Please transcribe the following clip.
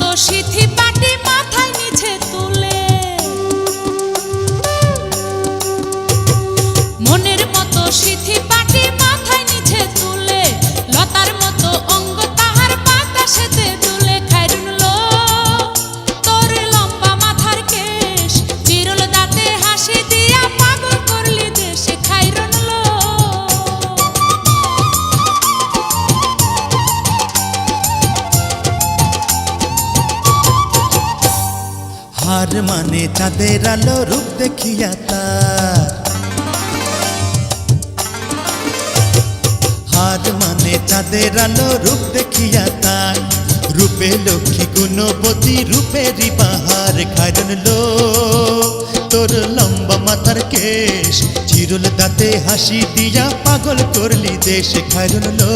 মতো সিথি পাটি হার মানে চাঁদের আলো রূপ দেখিয়া তার। হার মানে চাঁদের আলো রূপ দেখিয়া তার। রূপে লক্ষ্মী গুণবতী রূপেরই বাহার খাইরন লো তোর লম্বা মাথার কেশ, চিরুল দাঁতে হাসি দিয়া পাগল করলি দেশ খাইরন লো